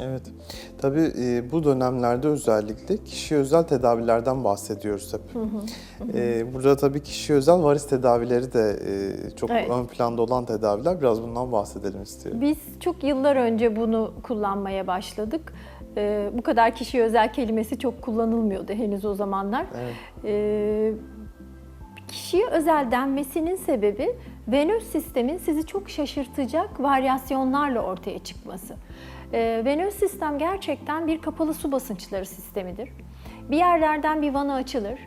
Evet. Tabii e, bu dönemlerde özellikle kişiye özel tedavilerden bahsediyoruz hep. E, burada tabii kişiye özel varis tedavileri de e, çok Evet. ön planda olan tedaviler. Biraz bundan bahsedelim istiyorum. Biz çok yıllar önce bunu kullanmaya başladık. Ee, bu kadar kişiye özel kelimesi çok kullanılmıyordu henüz o zamanlar. Evet. Ee, kişiye özel denmesinin sebebi venöz sistemin sizi çok şaşırtacak varyasyonlarla ortaya çıkması. Ee, venöz sistem gerçekten bir kapalı su basınçları sistemidir. Bir yerlerden bir vana açılır.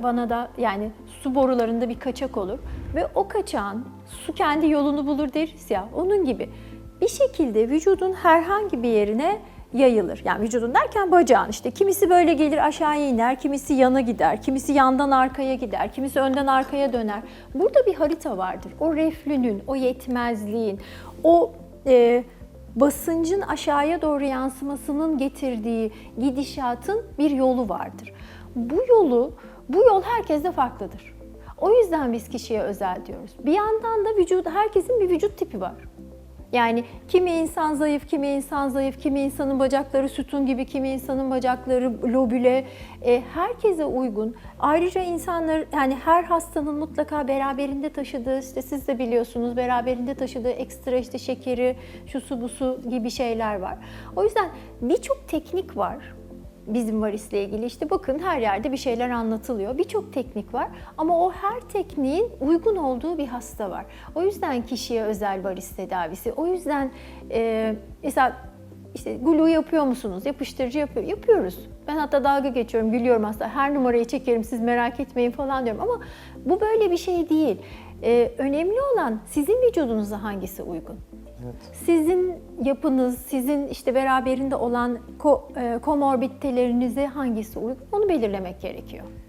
Vanada yani su borularında bir kaçak olur ve o kaçağın su kendi yolunu bulur deriz ya onun gibi bir şekilde vücudun herhangi bir yerine yayılır. Yani vücudun derken bacağın işte kimisi böyle gelir aşağıya iner, kimisi yana gider, kimisi yandan arkaya gider, kimisi önden arkaya döner. Burada bir harita vardır. O reflünün, o yetmezliğin, o e, basıncın aşağıya doğru yansımasının getirdiği gidişatın bir yolu vardır. Bu yolu, bu yol herkeste farklıdır. O yüzden biz kişiye özel diyoruz. Bir yandan da vücut, herkesin bir vücut tipi var. Yani kimi insan zayıf, kimi insan zayıf, kimi insanın bacakları sütun gibi, kimi insanın bacakları lobüle, e, herkese uygun. Ayrıca insanlar yani her hastanın mutlaka beraberinde taşıdığı, işte siz de biliyorsunuz beraberinde taşıdığı ekstra işte şekeri, şu su bu su gibi şeyler var. O yüzden birçok teknik var bizim varisle ilgili işte bakın her yerde bir şeyler anlatılıyor. Birçok teknik var ama o her tekniğin uygun olduğu bir hasta var. O yüzden kişiye özel varis tedavisi. O yüzden e, mesela işte glue yapıyor musunuz? Yapıştırıcı yapıyor. Yapıyoruz. Ben hatta dalga geçiyorum, gülüyorum aslında. Her numarayı çekerim siz merak etmeyin falan diyorum ama bu böyle bir şey değil. E, önemli olan sizin vücudunuza hangisi uygun? Sizin yapınız, sizin işte beraberinde olan ko, e, hangisi uygun onu belirlemek gerekiyor.